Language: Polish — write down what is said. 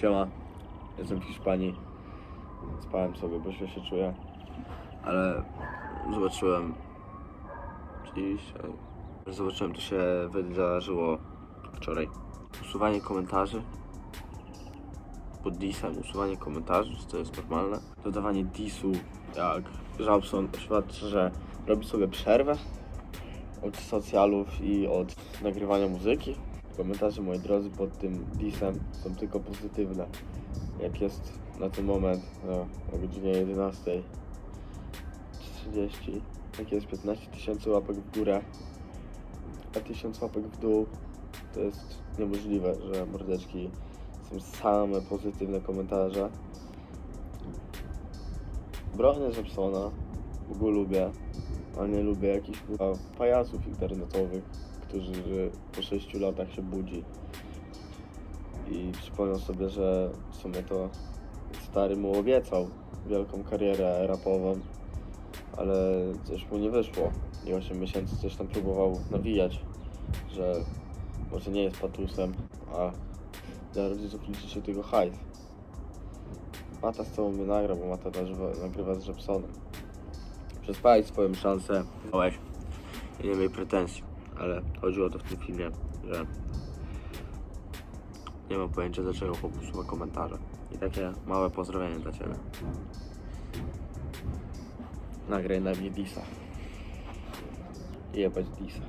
Siema, jestem w Hiszpanii. Spałem sobie, bo się czuję. Ale zobaczyłem dzisiaj. Zobaczyłem, to się wydarzyło wczoraj. Usuwanie komentarzy pod disem, usuwanie komentarzy, to jest normalne? Dodawanie disu, jak Żabson oświadczy, że robi sobie przerwę od socjalów i od nagrywania muzyki. Komentarze, moi drodzy, pod tym disem są tylko pozytywne. Jak jest na ten moment no, o godzinie 11.30, jak jest 15 tysięcy łapek w górę, a 1000 łapek w dół, to jest niemożliwe, że mordeczki są same pozytywne komentarze. Bronię Jepsona, bo go lubię, ale nie lubię jakichś kurwa, pajaców internetowych, którzy po 6 latach się budzi i przypomniał sobie, że w sumie to stary mu obiecał wielką karierę rapową, ale coś mu nie wyszło i 8 miesięcy coś tam próbował nawijać, że może nie jest patusem, a dla rodziców liczy się tylko hajs. Mata z tobą mnie nagra, bo Mata nagrywa z Jepsonem. Przespałeś swoją szansę, miałeś i nie miej pretensji, ale chodziło o to w tym filmie, że nie mam pojęcia dlaczego chłop usuwa komentarze. I takie małe pozdrowienie dla Ciebie. Nagraj na mnie disa. Jebać disa.